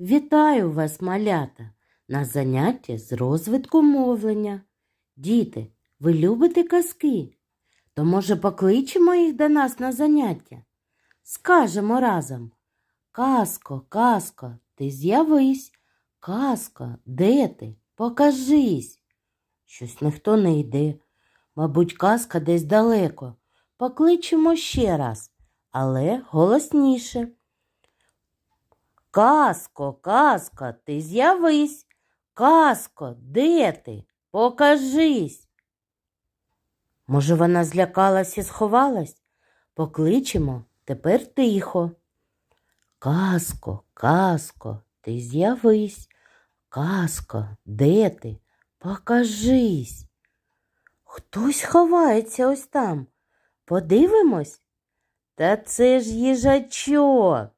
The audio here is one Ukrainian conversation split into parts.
Вітаю вас, малята, на занятті з розвитку мовлення. Діти, ви любите казки? То, може, покличемо їх до нас на заняття? Скажемо разом. Казко, казко, ти з'явись. Казко, де ти? Покажись. Щось ніхто не йде. Мабуть, казка десь далеко. Покличемо ще раз, але голосніше. Казко, казко, ти з'явись. Казко, де ти? Покажись. Може, вона злякалась і сховалась? Покличемо тепер тихо. Казко, казко, ти з'явись. Казко, де ти? Покажись. Хтось ховається ось там. Подивимось? Та це ж їжачок.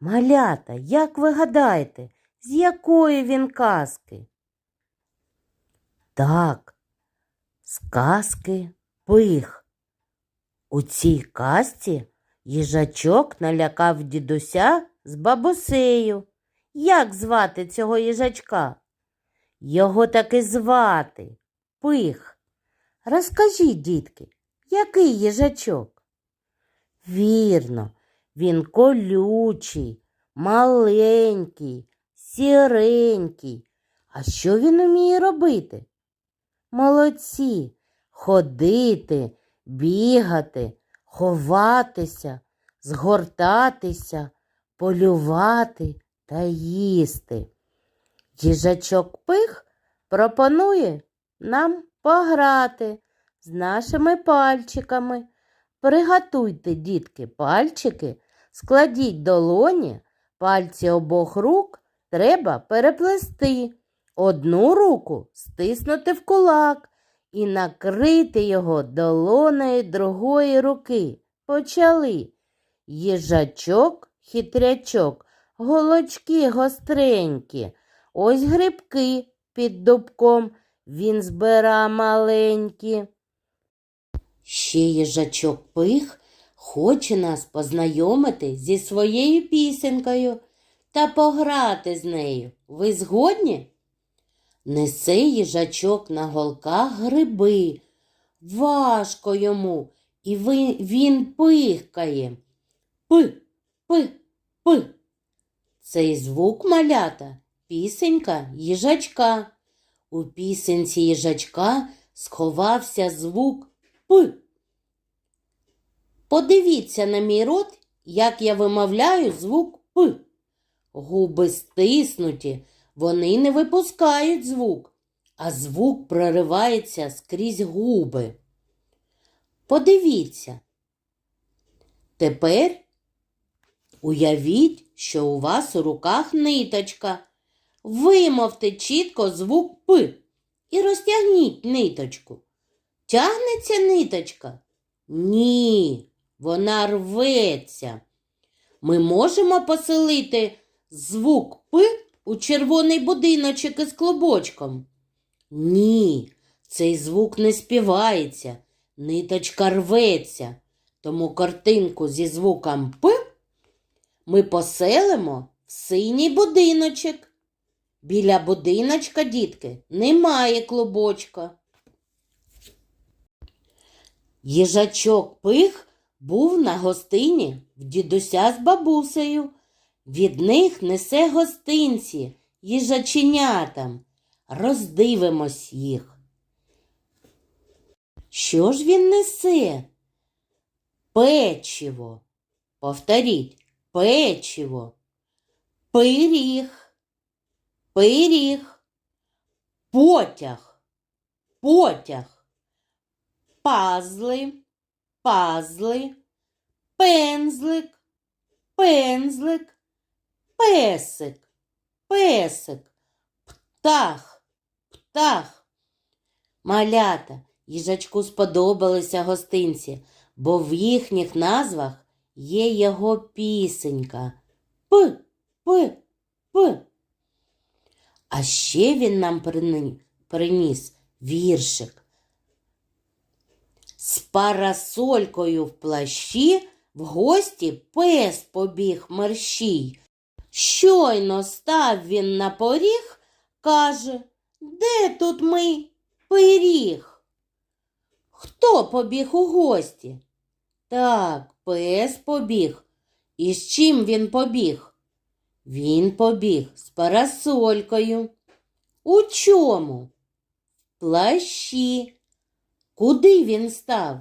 Малята, як ви гадаєте, з якої він казки? Так, з казки пих. У цій казці їжачок налякав дідуся з бабусею. Як звати цього їжачка? Його таки звати пих. Розкажіть, дітки, який їжачок? Вірно, він колючий, маленький, сіренький. А що він уміє робити? Молодці, ходити, бігати, ховатися, згортатися, полювати та їсти. Їжачок пих пропонує нам пограти з нашими пальчиками. Приготуйте, дітки, пальчики, складіть долоні, пальці обох рук треба переплести. Одну руку стиснути в кулак і накрити його долонею другої руки. Почали. Їжачок, хитрячок, голочки гостренькі, ось грибки під дубком він збира маленькі. Ще їжачок пих хоче нас познайомити зі своєю пісенькою та пограти з нею. Ви згодні? Несе їжачок на голках гриби. Важко йому, і він пихкає. Пи, пи, пи. Цей звук малята пісенька їжачка. У пісенці їжачка сховався звук П. Подивіться на мій рот, як я вимовляю звук П. Губи стиснуті, вони не випускають звук, а звук проривається скрізь губи. Подивіться. Тепер уявіть, що у вас у руках ниточка. Вимовте чітко звук П і розтягніть ниточку. Тягнеться ниточка? Ні, вона рветься. Ми можемо поселити звук П у червоний будиночок із клубочком? Ні, цей звук не співається, ниточка рветься. Тому картинку зі звуком П ми поселимо в синій будиночок. Біля будиночка, дітки, немає клубочка. Їжачок пих був на гостині в дідуся з бабусею. Від них несе гостинці їжаченятам. Роздивимось їх. Що ж він несе? Печиво. Повторіть, печиво. Пиріг. Пиріг. Потяг. Потяг пазли, пазли, пензлик, пензлик, песик, песик, птах, птах. Малята, їжачку сподобалися гостинці, бо в їхніх назвах є його пісенька. П, п, п. А ще він нам приніс віршик. З парасолькою в плащі в гості пес побіг мерщій. Щойно став він на поріг, каже, де тут мій пиріг? Хто побіг у гості? Так, пес побіг. І з чим він побіг? Він побіг з парасолькою. У чому? В плащі. Куди він став?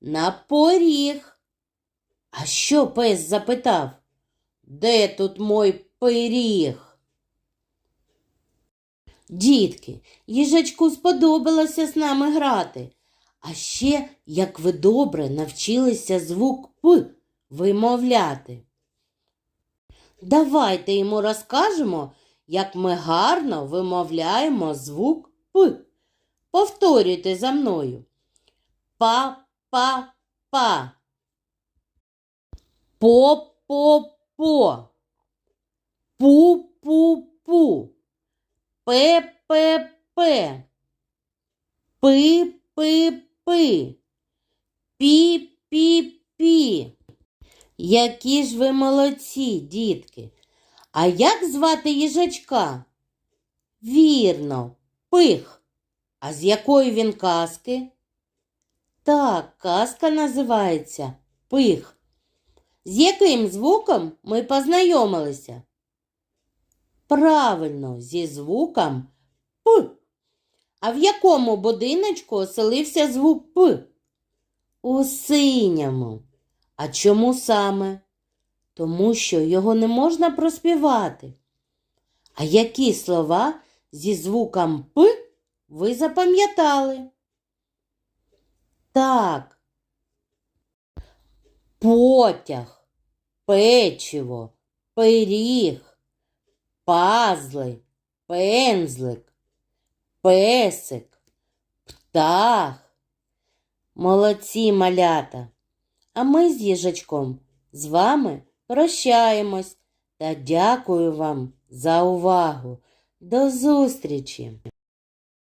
На поріг. А що пес запитав? Де тут мой пиріг? Дітки, їжачку сподобалося з нами грати. А ще, як ви добре навчилися звук П вимовляти. Давайте йому розкажемо, як ми гарно вимовляємо звук П. Повторюйте за мною. Па-па-па. По-по-по. Пу-пу-пу. Пе-пе-пе. Пи-пи-пи. Пі-пі-пі. Які ж ви молодці, дітки. А як звати їжачка? Вірно, пих. А з якої він казки? Так, казка називається Пих. З яким звуком ми познайомилися? Правильно, зі звуком П. А в якому будиночку оселився звук П? У синьому. А чому саме? Тому що його не можна проспівати. А які слова зі звуком П ви запам'ятали? Так. Потяг, печиво, пиріг, пазли, пензлик, песик, птах. Молодці малята. А ми з їжачком з вами прощаємось та дякую вам за увагу. До зустрічі!